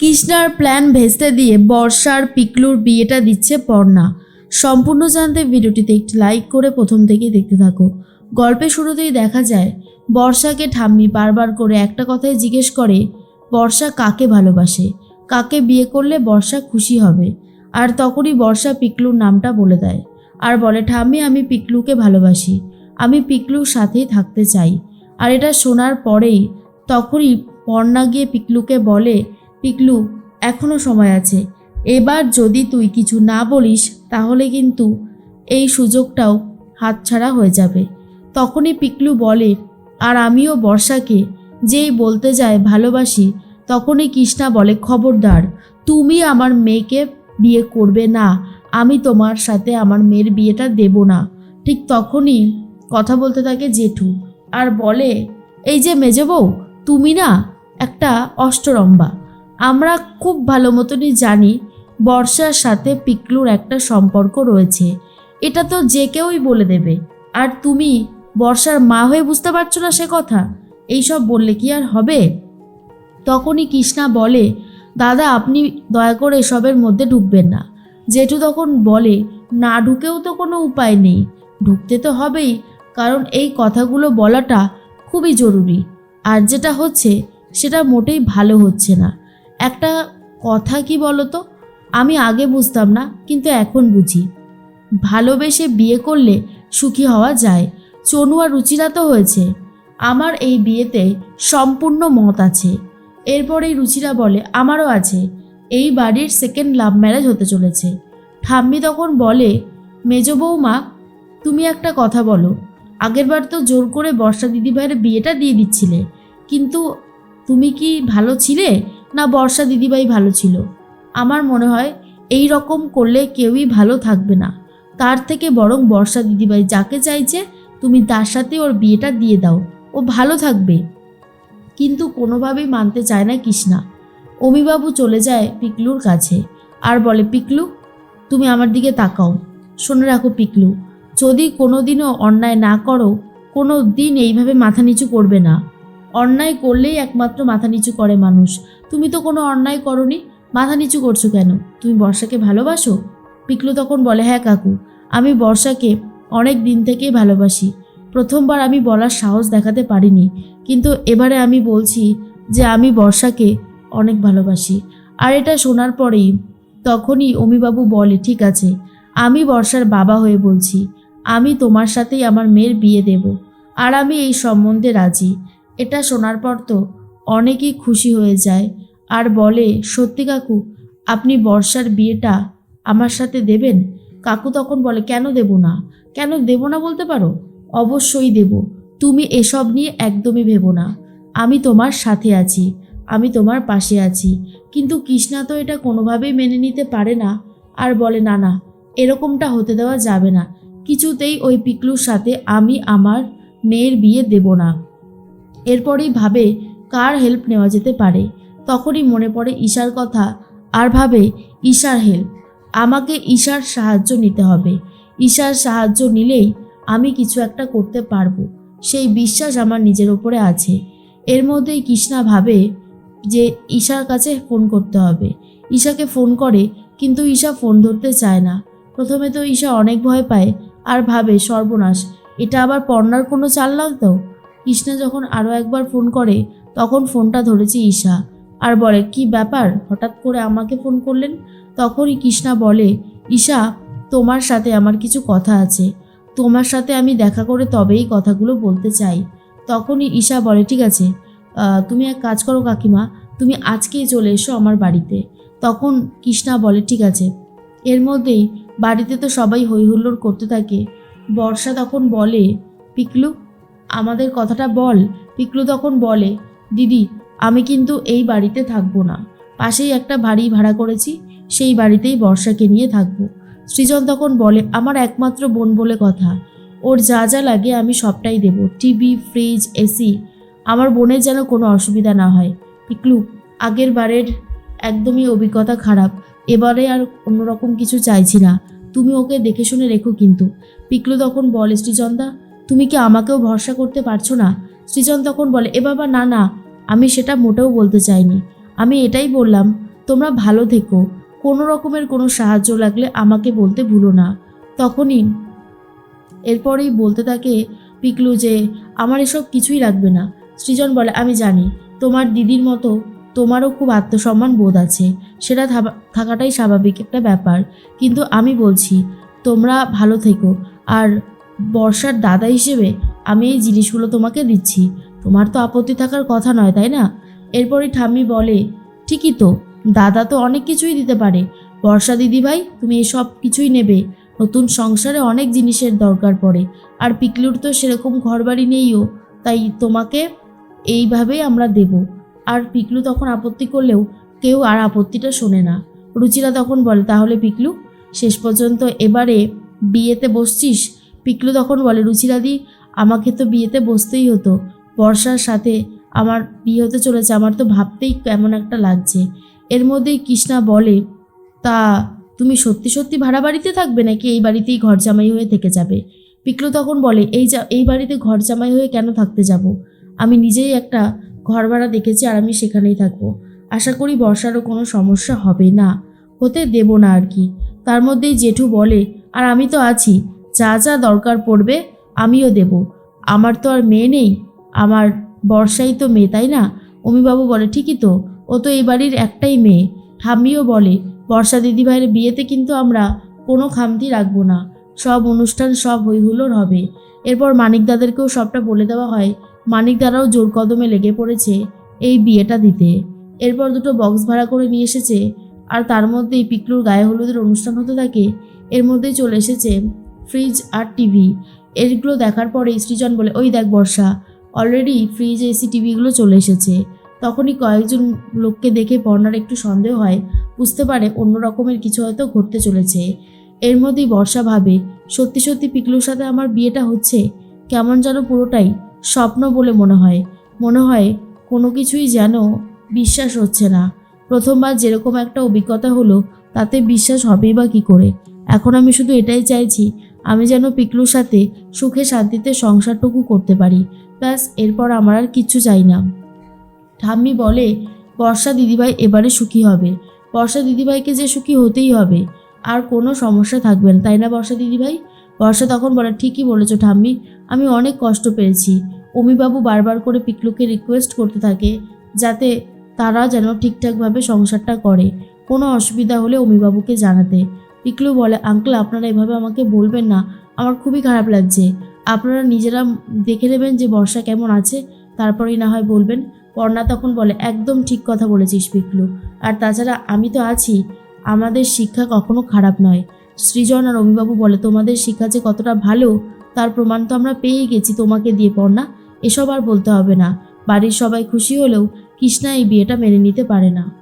কৃষ্ণার plan ভেস্তে দিয়ে বর্ষার পিকলুর বিয়েটা দিচ্ছে পর্ণা। সম্পূর্ণ জানতে ভিডিওটিতে একটি লাইক করে প্রথম থেকেই দেখতে থাকো। গল্পের শুরুতেই দেখা যায়, বর্ষাকে ঠাম্মি বারবার করে একটা কথাই জিজ্ঞেস করে, বর্ষা কাকে ভালোবাসে? কাকে বিয়ে করলে বর্ষা খুশি হবে? আর তখনই বর্ষা পিকলুর নামটা বলে দেয়। আর বলে, ঠাম্মি, আমি পিকলুকে ভালোবাসি। আমি পিকলুর সাথেই থাকতে চাই। আর এটা শোনার পরেই তখনই পর্ণা গিয়ে পিকলুকে বলে পিকলু এখনও সময় আছে। এবার যদি তুই কিছু না বলিস, তাহলে কিন্তু এই সুযোগটাও হাতছাড়া হয়ে যাবে। তখনই পিকলু বলে, আর আমিও বর্ষাকে যেই বলতে যায় ভালোবাসি, তখনই কৃষ্ণা বলে, খবরদার, তুমি আমার মেয়েকে বিয়ে করবে না। আমি তোমার সাথে আমার মেয়ের বিয়েটা দেব না। ঠিক তখনই কথা বলতে থাকে জেঠু আর বলে, এই যে মেজো তুমি না একটা অষ্টরম্বা। আমরা খুব ভালো মতনই জানি বর্ষার সাথে পিকলুর একটা সম্পর্ক রয়েছে। এটা তো যে কেউই বলে দেবে। আর তুমি বর্ষার মা হয়ে বুঝতে পারছ না সে কথা? এইসব বললে কি আর হবে? তখনই কৃষ্ণা বলে, দাদা, আপনি দয়া করে এসবের মধ্যে ঢুকবেন না। জেঠু তখন বলে, না ঢুকেও তো কোনো উপায় নেই। ঢুকতে তো হবেই, কারণ এই কথাগুলো বলাটা খুবই জরুরি। আর যেটা হচ্ছে, সেটা মোটেই ভালো হচ্ছে না। একটা কথা কি বলো তো আমি আগে বুঝতাম না, কিন্তু এখন বুঝি। ভালোবেসে বিয়ে করলে সুখী হওয়া যায়। চনু আর রুচিরা তো হয়েছে। আমার এই বিয়েতে সম্পূর্ণ মত আছে। এরপরেই রুচিরা বলে, আমারও আছে। এই বাড়ির সেকেন্ড লাভ ম্যারেজ হতে চলেছে। ঠাম্মি তখন বলে, মেজ বৌমা, তুমি একটা কথা বলো। আগেরবার তো জোর করে বর্ষা দিদিভাইয়ের বিয়েটা দিয়ে দিচ্ছিলে। কিন্তু তুমি কি ভালো ছিলে? না বর্ষা দিদিভাই ভালো ছিল। আমার মনে হয় এই রকম করলে কেউই ভালো থাকবে না। তার থেকে বরং বর্ষা দিদিভাই যাকে চাইছে, তুমি তার সাথে ওর বিয়েটা দিয়ে দাও। ও ভালো থাকবে। কিন্তু কোনোভাবেই মানতে চায় না কৃষ্ণা। অমিবাবু চলে যায় পিকলুর কাছে আর বলে, পিকলু, তুমি আমার দিকে তাকাও। শুনে রাখো পিকলু, যদি কোনো দিনও অন্যায় না করো কোনো দিন এইভাবে মাথা নিচু করবে না। অন্যায় করলেই একমাত্র মাথা নিচু করে মানুষ। তুমি তো কোনো অন্যায় করনি। মাথা নিচু করছ কেন? তুমি বর্ষাকে ভালোবাসো? পিকলু তখন বলে হ্যাঁ কাকু, আমি বর্ষাকে অনেক দিন থেকেই ভালোবাসি। প্রথমবার আমি বলার সাহস দেখাতে পারিনি। কিন্তু এবারে আমি বলছি যে আমি বর্ষাকে অনেক ভালোবাসি। আর এটা শোনার পরেই তখনই অমিবাবু বলে, ঠিক আছে, আমি বর্ষার বাবা হয়ে বলছি। আমি তোমার সাথেই আমার মেয়ের বিয়ে দেব। আর আমি এই সম্বন্ধে রাজি। এটা শোনার পর তো অনেকেই খুশি হয়ে যায় আর বলে, সত্যি কাকু, আপনি বর্ষার বিয়েটা আমার সাথে দেবেন? কাকু তখন বলে, কেন দেব না? কেন দেব না বলতে পারো? অবশ্যই দেব। তুমি এসব নিয়ে একদমই ভেবো না। আমি তোমার সাথে আছি, আমি তোমার পাশে আছি। কিন্তু কৃষ্ণা তো এটা কোনোভাবেই মেনে নিতে পারে না আর বলে, না না, এরকমটা হতে দেওয়া যাবে না। কিছুতেই ওই পিকলুর সাথে আমি আমার মেয়ের বিয়ে দেব না। এরপরেই ভাবে কার হেল্প নেওয়া যেতে পারে। তখনই মনে পড়ে ঈশার কথা, আর ভাবে, ঈশার হেল্প আমাকে ঈশার সাহায্য নিতে হবে। ঈশার সাহায্য নিলেই আমি কিছু একটা করতে পারব। সেই বিশ্বাস আমার নিজের ওপরে আছে। এর মধ্যেই কৃষ্ণা ভাবে যে ঈশার কাছে ফোন করতে হবে। ঈশাকে ফোন করে, কিন্তু ঈশা ফোন ধরতে চায় না। প্রথমে তো ঈশা অনেক ভয় পায়, আর ভাবে, সর্বনাশ, এটা আবার পর্ণার কোনো চাল না তো? কৃষ্ণা যখন আরও একবার ফোন করে, তখন ফোনটা ধরেছে ঈশা। আর বলে, কি ব্যাপার? হঠাৎ করে আমাকে ফোন করলেন? তখনই কৃষ্ণা বলে, ঈশা, তোমার সাথে আমার কিছু কথা আছে। তোমার সাথে আমি দেখা করে তবেই কথাগুলো বলতে চাই। তখনই ঈশা বলে, ঠিক আছে তুমি এক কাজ করো কাকিমা, তুমি আজকেই চলে এসো আমার বাড়িতে। তখন কৃষ্ণা বলে, ঠিক আছে। এর মধ্যেই বাড়িতে তো সবাই হই হুল্লোড় করতে থাকে। বর্ষা তখন বলে, পিকলু আমাদের কথাটা বল। পিকলু তখন বলে, দিদি, আমি কিন্তু এই বাড়িতে থাকব না। পাশেই একটা বাড়ি ভাড়া করেছি, সেই বাড়িতেই বর্ষাকে নিয়ে থাকব। সৃজন তখন বলে, আমার একমাত্র বোন বলে কথা। ওর যা যা লাগে আমি সবটাই দেব। TV, fridge, AC. আমার বোনের যেন কোনো অসুবিধা না হয়। পিকলু, আগের বারের একদমই অভিজ্ঞতা খারাপ। এবারে আর অন্যরকম কিছু চাইছি না। তুমি ওকে দেখে শুনে রেখো কিন্তু। পিকলু তখন বলে, সৃজনদা তুমি কি আমাকেও ভরসা করতে পারছ না? সৃজন তখন বলে, এ বাবা, না না, আমি সেটা মোটেও বলতে চাইনি। আমি এটাই বললাম, তোমরা ভালো থেকো। কোনো রকমের কোনো সাহায্য লাগলে আমাকে বলতে ভুলো না। তখনই এরপরেই বলতে থাকে পিকলু যে, আমার এসব কিছুই লাগবে না। সৃজন বলে, আমি জানি, তোমার দিদির মতো তোমারও খুব আত্মসম্মান বোধ আছে। সেটা থাকাটাই স্বাভাবিক একটা ব্যাপার। কিন্তু আমি বলছি, তোমরা ভালো থেকো। আর বর্ষার দাদা হিসেবে আমি এই জিনিসগুলো তোমাকে দিচ্ছি। তোমার তো আপত্তি থাকার কথা নয়, তাই না? এরপরই ঠাম্মি বলে, ঠিকই তো, দাদা তো অনেক কিছুই দিতে পারে। বর্ষা দিদিভাই তুমি এসব কিছুই নেবে। নতুন সংসারে অনেক জিনিসের দরকার পড়ে। আর পিকলুর তো সেরকম ঘরবাড়ি নেইও, তাই তোমাকে এইভাবেই আমরা দেব। আর পিকলু তখন আপত্তি করলেও কেউ আর আপত্তিটা শোনে না। রুচিরা তখন বলে, তাহলে পিকলু, শেষ পর্যন্ত এবারে বিয়েতে বসছিস? পিকলু তখন বলে রুচিরাদি আমাকে তো বিয়েতে বসতেই হতো। বর্ষার সাথে আমার বিয়ে হতে চলেছে, আমার তো ভাবতেই কেমন একটা লাগছে। এর মধ্যেই কৃষ্ণা বলে, তা তুমি সত্যি সত্যি ভাড়া বাড়িতে থাকবে নাকি এই বাড়িতেই ঘর জামাই হয়ে থেকে যাবে? পিকলু তখন বলে, এই যা, এই বাড়িতে ঘর জামাই হয়ে কেন থাকতে যাব? আমি নিজেই একটা ঘর ভাড়া দেখেছি আর আমি সেখানেই থাকব। আশা করি বর্ষারও কোনো সমস্যা হবে না। হতে দেব না আর কি। তার মধ্যেই জেঠু বলে, আর আমি তো আছি। যা যা দরকার পড়বে আমিও দেব। আমার তো আর মেয়ে নেই। আমার বর্ষাই তো মেয়ে, তাই না? অমিবাবু বলে, ঠিকই তো। ও তো এই বাড়ির একটাই মেয়ে। ঠাম্মিও বলে, বর্ষা দিদিভাইয়ের বিয়েতে কিন্তু আমরা কোনো খামতি রাখব না। সব অনুষ্ঠান সব হৈহুল্লোর হবে। এরপর মানিক দাদেরকেও সবটা বলে দেওয়া হয়। মানিক দাদাও জোর কদমে লেগে পড়েছে এই বিয়েটা দিতে। এরপর দুটো বক্স ভাড়া করে নিয়ে এসেছে। আর তার মধ্যেই পিকলুর গায়ে হলুদের অনুষ্ঠান হতে থাকে। এর মধ্যেই চলে এসেছে ফ্রিজ আর টিভি। এগুলো দেখার পরে সৃজন বলে, ওই দেখ বর্ষা অলরেডি ফ্রিজ এসি টিভিগুলো চলে এসেছে। তখনই কয়েকজন লোককে দেখে পর্ণার একটু সন্দেহ হয়, বুঝতে পারে অন্য রকমের কিছু হয়তো ঘটতে চলেছে। এর মধ্যেই বর্ষা ভাবে, সত্যি সত্যি পিকলুর সাথে আমার বিয়েটা হচ্ছে? কেমন যেন পুরোটাই স্বপ্ন বলে মনে হয়। মনে হয় কোনো কিছুই যেন বিশ্বাস হচ্ছে না। প্রথমবার যেরকম একটা অভিজ্ঞতা হলো, তাতে বিশ্বাস হবেই বা কী করে? এখন আমি শুধু এটাই চাইছি, আমি যেন পিকলুর সাথে সুখে শান্তিতে সংসারটুকু করতে পারি। ব্যাস, এরপর আমার আর কিচ্ছু চাই না। ঠাম্মি বলে, বর্ষা দিদিভাই এবারে সুখী হবে। বর্ষা দিদিভাইকে যে সুখী হতেই হবে, আর কোনো সমস্যা থাকবে না, তাই না বর্ষা দিদিভাই? বর্ষা তখন বলে, ঠিকই বলেছ ঠাম্মি, আমি অনেক কষ্ট পেয়েছি। অমিবাবু বারবার করে পিকলুকে রিকোয়েস্ট করতে থাকে, যাতে তারা যেন ঠিকঠাকভাবে সংসারটা করে। কোনো অসুবিধা হলে অমিবাবুকে জানাতে। পিকলু বলে, আঙ্কেল, আপনারা এভাবে আমাকে বলবেন না। আমার খুবই খারাপ লাগছে। আপনারা নিজেরা দেখে নেবেন যে বর্ষা কেমন আছে, তারপরেই না হয় বলবেন। পর্ণা তখন বলে, একদম ঠিক কথা বলেছিস পিকলু। আর তাছাড়া আমি তো আছি। আমাদের শিক্ষা কখনো খারাপ নয়। সৃজন আর অমিবাবু বলে, তোমাদের শিক্ষা যে কতটা ভালো, তার প্রমাণ তো আমরা পেয়ে গেছি তোমাকে দিয়ে পড়না এসব আর বলতে হবে না। বাড়ির সবাই খুশি হলেও কৃষ্ণা এই বিয়েটা মেনে নিতে পারে না।